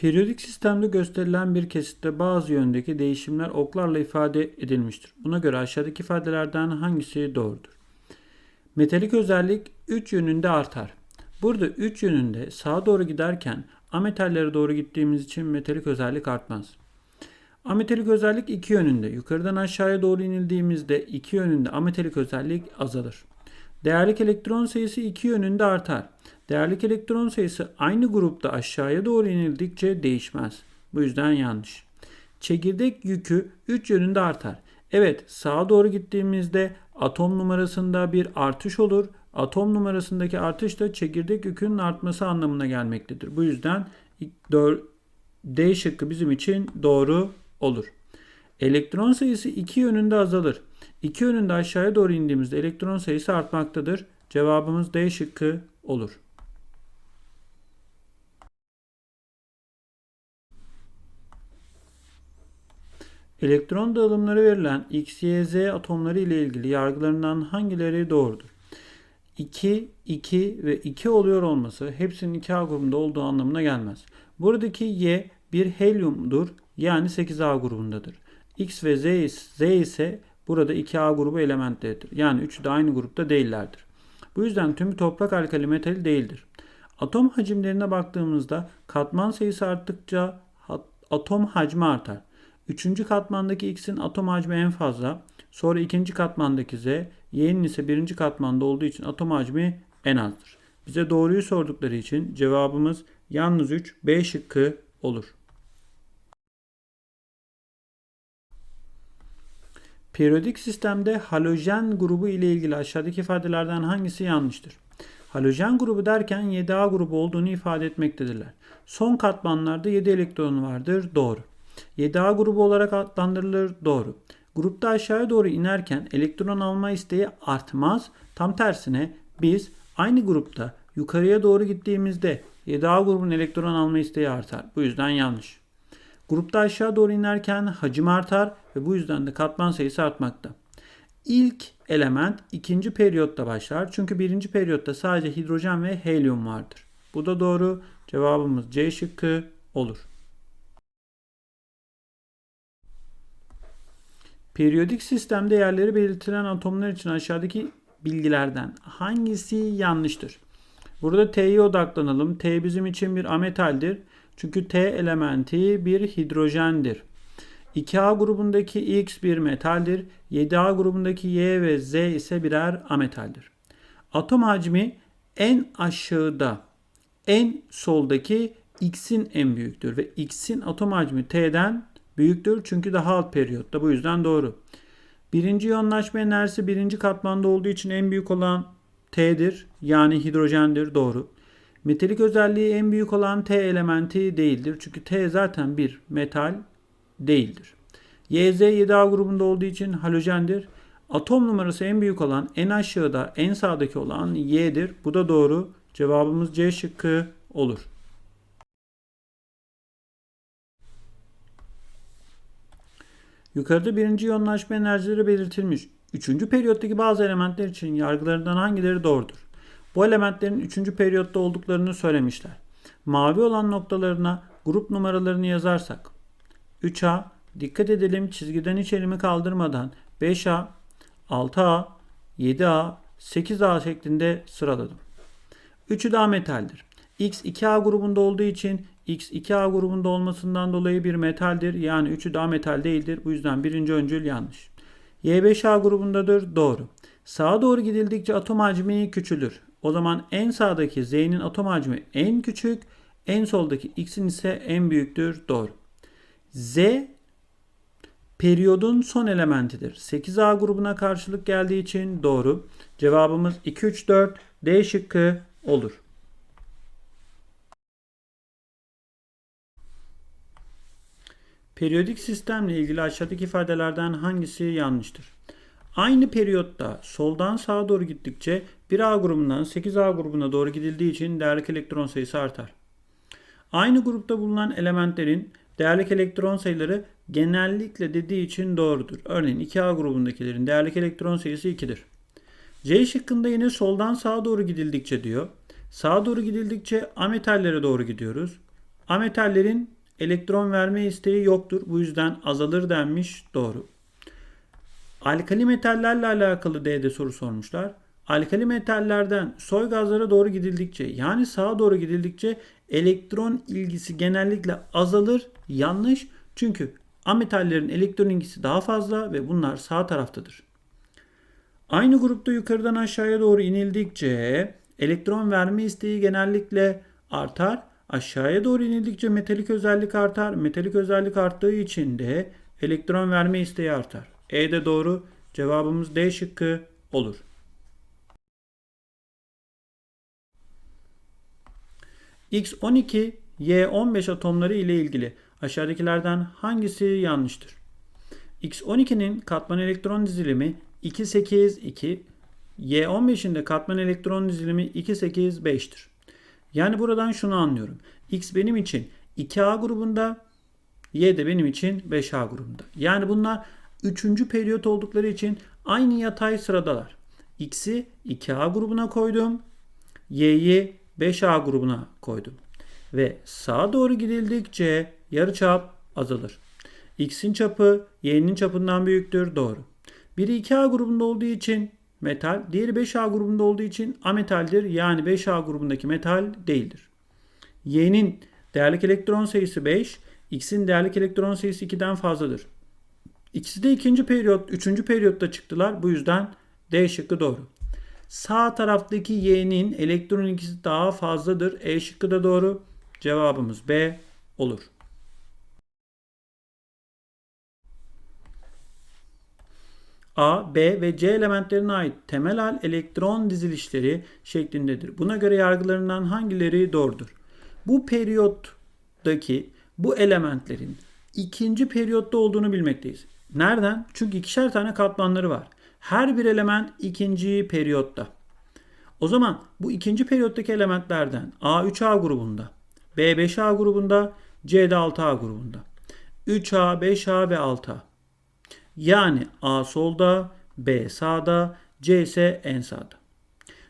Periyodik sistemde gösterilen bir kesitte bazı yöndeki değişimler oklarla ifade edilmiştir. Buna göre aşağıdaki ifadelerden hangisi doğrudur? Metalik özellik 3 yönünde artar. Burada 3 yönünde sağa doğru giderken ametallere doğru gittiğimiz için metalik özellik artmaz. Ametalik özellik iki yönünde. Yukarıdan aşağıya doğru inildiğimizde iki yönünde ametalik özellik azalır. Değerlik elektron sayısı iki yönünde artar. Değerlik elektron sayısı aynı grupta aşağıya doğru inildikçe değişmez. Bu yüzden yanlış. Çekirdek yükü 3 yönünde artar. Evet sağa doğru gittiğimizde atom numarasında bir artış olur. Atom numarasındaki artış da çekirdek yükünün artması anlamına gelmektedir. Bu yüzden D şıkkı bizim için doğru olur. Elektron sayısı iki yönünde azalır. İki yönünde aşağıya doğru indiğimizde elektron sayısı artmaktadır. Cevabımız D şıkkı olur. Elektron dağılımları verilen X, Y, Z atomları ile ilgili yargılarından hangileri doğrudur? 2, 2 ve 2 oluyor olması hepsinin 2A grubunda olduğu anlamına gelmez. Buradaki Y bir helyumdur yani 8A grubundadır. X ve Z, Z ise burada 2A grubu elementleridir. Yani üçü de aynı grupta değillerdir. Bu yüzden tümü toprak alkali metali değildir. Atom hacimlerine baktığımızda katman sayısı arttıkça atom hacmi artar. Üçüncü katmandaki X'in atom hacmi en fazla. Sonra ikinci katmandaki Z, Y'nin ise birinci katmanda olduğu için atom hacmi en azdır. Bize doğruyu sordukları için cevabımız yalnız 3 B şıkkı olur. Periyodik sistemde halojen grubu ile ilgili aşağıdaki ifadelerden hangisi yanlıştır? Halojen grubu derken 7A grubu olduğunu ifade etmektedirler. Son katmanlarda 7 elektron vardır. Doğru. 7A grubu olarak adlandırılır. Doğru. Grupta aşağıya doğru inerken elektron alma isteği artmaz. Tam tersine biz aynı grupta yukarıya doğru gittiğimizde 7A grubun elektron alma isteği artar. Bu yüzden yanlış. Grupta aşağı doğru inerken hacim artar ve bu yüzden de katman sayısı artmakta. İlk element ikinci periyotta başlar. Çünkü birinci periyotta sadece hidrojen ve helyum vardır. Bu da doğru. Cevabımız C şıkkı olur. Periyodik sistemde yerleri belirtilen atomlar için aşağıdaki bilgilerden hangisi yanlıştır? Burada T'ye odaklanalım. T bizim için bir ametaldir. Çünkü T elementi bir hidrojendir. 2A grubundaki X bir metaldir. 7A grubundaki Y ve Z ise birer ametaldir. Atom hacmi en aşağıda, en soldaki X'in en büyüktür ve X'in atom hacmi T'den büyüktür çünkü daha alt periyotta. Bu yüzden doğru. Birinci yoğunlaşma enerjisi birinci katmanda olduğu için en büyük olan T'dir. Yani hidrojendir. Doğru. Metalik özelliği en büyük olan T elementi değildir. Çünkü T zaten bir metal değildir. YZ 7A grubunda olduğu için halojendir. Atom numarası en büyük olan en aşağıda en sağdaki olan Y'dir. Bu da doğru. Cevabımız C şıkkı olur. Yukarıda birinci yoğunlaşma enerjileri belirtilmiş. Üçüncü periyottaki bazı elementler için yargılarından hangileri doğrudur? Bu elementlerin üçüncü periyotta olduklarını söylemişler. Mavi olan noktalarına grup numaralarını yazarsak 3A dikkat edelim çizgiden hiç elimi kaldırmadan 5A, 6A, 7A, 8A şeklinde sıraladım. Üçü de metaldir. X 2A grubunda olduğu için X 2A grubunda olmasından dolayı bir metaldir. Yani üçü de metal değildir. Bu yüzden birinci öncül yanlış. Y 5A grubundadır. Doğru. Sağa doğru gidildikçe atom hacmi küçülür. O zaman en sağdaki Z'nin atom hacmi en küçük, en soldaki X'in ise en büyüktür. Doğru. Z periyodun son elementidir. 8A grubuna karşılık geldiği için doğru. Cevabımız 2, 3, 4 D şıkkı olur. Periyodik sistemle ilgili aşağıdaki ifadelerden hangisi yanlıştır? Aynı periyotta soldan sağa doğru gittikçe 1A grubundan 8A grubuna doğru gidildiği için değerlik elektron sayısı artar. Aynı grupta bulunan elementlerin değerlik elektron sayıları genellikle dediği için doğrudur. Örneğin 2A grubundakilerin değerlik elektron sayısı 2'dir. C şıkkında yine soldan sağa doğru gidildikçe diyor. Sağa doğru gidildikçe ametallere doğru gidiyoruz. Ametallerin elektron verme isteği yoktur. Bu yüzden azalır denmiş. Doğru. Alkali metallerle alakalı D'de soru sormuşlar. Alkali metallerden soy gazlara doğru gidildikçe yani sağa doğru gidildikçe elektron ilgisi genellikle azalır. Yanlış. Çünkü ametallerin elektron ilgisi daha fazla ve bunlar sağ taraftadır. Aynı grupta yukarıdan aşağıya doğru inildikçe elektron verme isteği genellikle artar. Aşağıya doğru inildikçe metalik özellik artar. Metalik özellik arttığı için de elektron verme isteği artar. E de doğru. Cevabımız D şıkkı olur. X12, Y15 atomları ile ilgili aşağıdakilerden hangisi yanlıştır? X12'nin katman elektron dizilimi 2 8 2, Y15'in de katman elektron dizilimi 2 8 5'tir. Yani buradan şunu anlıyorum. X benim için 2A grubunda, Y de benim için 5A grubunda. Yani bunlar 3. periyot oldukları için aynı yatay sıradalar. X'i 2A grubuna koydum. Y'yi 5A grubuna koydum. Ve sağa doğru gidildikçe yarıçap azalır. X'in çapı Y'nin çapından büyüktür. Doğru. Biri 2A grubunda olduğu için metal, diğeri 5A grubunda olduğu için ametaldir. Yani 5A grubundaki metal değildir. Y'nin değerlik elektron sayısı 5, X'in değerlik elektron sayısı 2'den fazladır. İkisi de ikinci periyot, üçüncü periyotta çıktılar. Bu yüzden D şıkkı doğru. Sağ taraftaki Y'nin elektron ilgisi daha fazladır. E şıkkı da doğru. Cevabımız B olur. A, B ve C elementlerine ait temel hal elektron dizilişleri şeklindedir. Buna göre yargılarından hangileri doğrudur? Bu periyottaki bu elementlerin ikinci periyotta olduğunu bilmekteyiz. Nereden? Çünkü ikişer tane katmanları var. Her bir element ikinci periyotta. O zaman bu ikinci periyottaki elementlerden A 3A grubunda, B 5A grubunda, C de 6A grubunda. 3A, 5A ve 6A. Yani A solda, B sağda, C ise en sağda.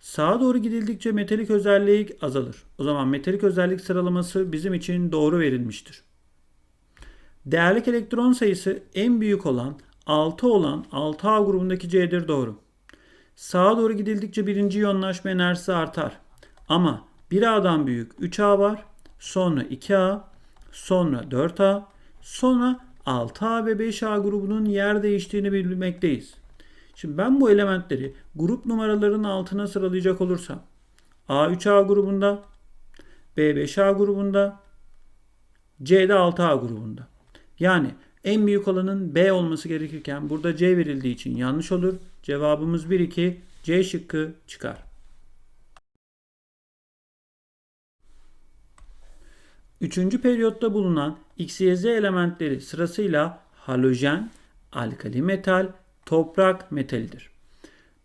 Sağa doğru gidildikçe metalik özellik azalır. O zaman metalik özellik sıralaması bizim için doğru verilmiştir. Değerlik elektron sayısı en büyük olan 6 olan 6A grubundaki C'dir doğru. Sağa doğru gidildikçe birinci iyonlaşma enerjisi artar. Ama 1A'dan büyük 3A var. Sonra 2A, sonra 4A, sonra 6A ve 5A grubunun yer değiştiğini bilmekteyiz. Şimdi ben bu elementleri grup numaralarının altına sıralayacak olursam A 3A grubunda, B 5A grubunda, C de 6A grubunda. Yani en büyük olanın B olması gerekirken burada C verildiği için yanlış olur. Cevabımız 1 2 C şıkkı çıkar. Üçüncü periyotta bulunan X, Y, Z elementleri sırasıyla halojen, alkali metal, toprak metalidir.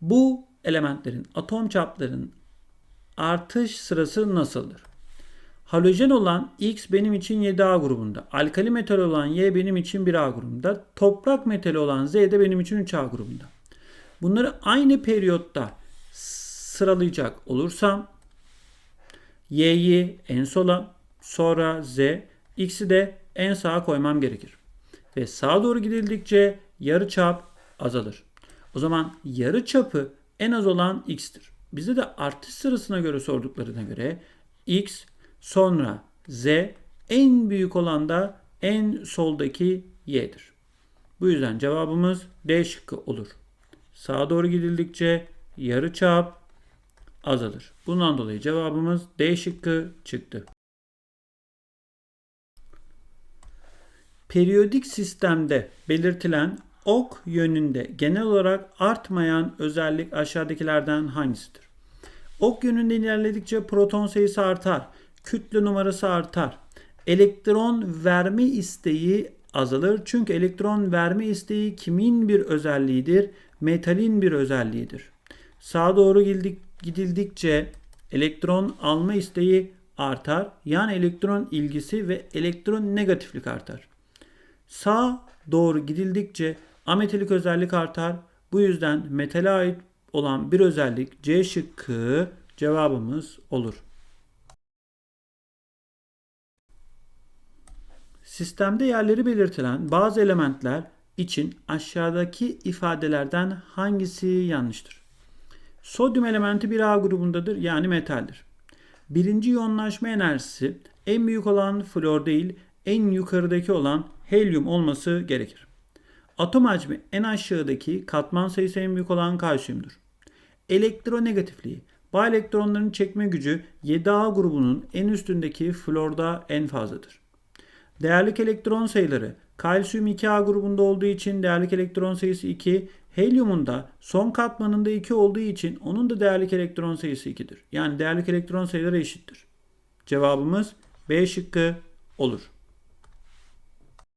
Bu elementlerin atom çaplarının artış sırası nasıldır? Halojen olan X benim için 7A grubunda. Alkali metal olan Y benim için 1A grubunda. Toprak metali olan Z de benim için 3A grubunda. Bunları aynı periyotta sıralayacak olursam Y'yi en sola, sonra Z, X'i de en sağa koymam gerekir. Ve sağa doğru gidildikçe yarı çap azalır. O zaman yarı çapı en az olan X'tir. Bize de artış sırasına göre sorduklarına göre X sonra Z en büyük olan da en soldaki Y'dir. Bu yüzden cevabımız D şıkkı olur. Sağa doğru gidildikçe yarı çap azalır. Bundan dolayı cevabımız D şıkkı çıktı. Periyodik sistemde belirtilen ok yönünde genel olarak artmayan özellik aşağıdakilerden hangisidir? Ok yönünde ilerledikçe proton sayısı artar, kütle numarası artar. Elektron verme isteği azalır. Çünkü elektron verme isteği kimin bir özelliğidir? Metalin bir özelliğidir. Sağa doğru gidildikçe elektron alma isteği artar. Yani elektron ilgisi ve elektron negatiflik artar. Sağ doğru gidildikçe ametalik özellik artar. Bu yüzden metale ait olan bir özellik C şıkkı cevabımız olur. Sistemde yerleri belirtilen bazı elementler için aşağıdaki ifadelerden hangisi yanlıştır? Sodyum elementi bir A grubundadır yani metaldir. Birinci yoğunlaşma enerjisi en büyük olan flor değil en yukarıdaki olan helyum olması gerekir. Atom hacmi en aşağıdaki katman sayısı en büyük olan kalsiyumdur. Elektronegatifliği Bay elektronların çekme gücü 7A grubunun en üstündeki florda en fazladır. Değerlik elektron sayıları kalsiyum 2A grubunda olduğu için değerlik elektron sayısı 2, helyumun da son katmanında 2 olduğu için onun da değerlik elektron sayısı 2'dir. Yani değerlik elektron sayıları eşittir. Cevabımız B şıkkı olur.